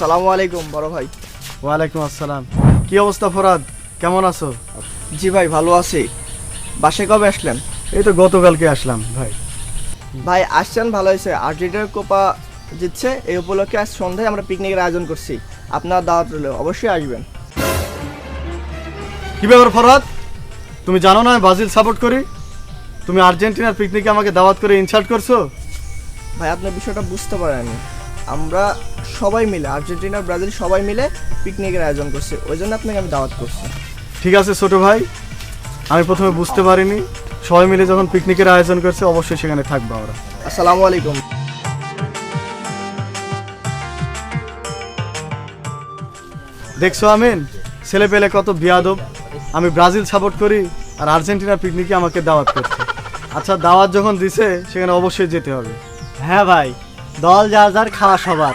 আসসালামু আলাইকুম বড় ভাই। ওয়ালাইকুম আসসালাম। কি অবস্থা ফরাদ? কেমন আছো? জি ভাই ভালো আছি। বাসে কবে আসলেন? এই তো গতকালকে আসলাম ভাই। ভাই আসছেন ভালো হয়েছে। আর্জেন্টিনার কোপা জিতছে এই উপলক্ষে আজ সন্ধ্যায় আমরা পিকনিকের আয়োজন করছি। আপনার দাওয়াত রইল অবশ্যই আসবেন। কি ব্যাপার ফরাদ? তুমি জানো না আমি ব্রাজিল সাপোর্ট করি? তুমি আর্জেন্টিনার পিকনিকে আমাকে দাওয়াত করে ইনসার্ট করছ? ভাই আপনার বিষয়টা বুঝতে পারেননি। আমরা সবাই মিলে আর্জেন্টিনা ব্রাজিল সবাই মিলে পিকনিকের আয়োজন করছি। ওই জন্য আপনাকে আমি দাওয়াত করছি। ঠিক আছে ছোট ভাই। আমি প্রথমে বুঝতে পারিনি। সবাই মিলে যখন পিকনিকের আয়োজন করছে অবশ্যই সেখানে থাকব আমরা। আসসালামু আলাইকুম। দেখছ আমিন? ছেলে পেলে কত বিয়াদব। আমি ব্রাজিল সাপোর্ট করি আর আর্জেন্টিনার পিকনিকে আমাকে দাওয়াত করছে। আচ্ছা দাওয়াত যখন দিছে সেখানে অবশ্যই যেতে হবে। হ্যাঁ ভাই দল যার যার খাওয়া সবার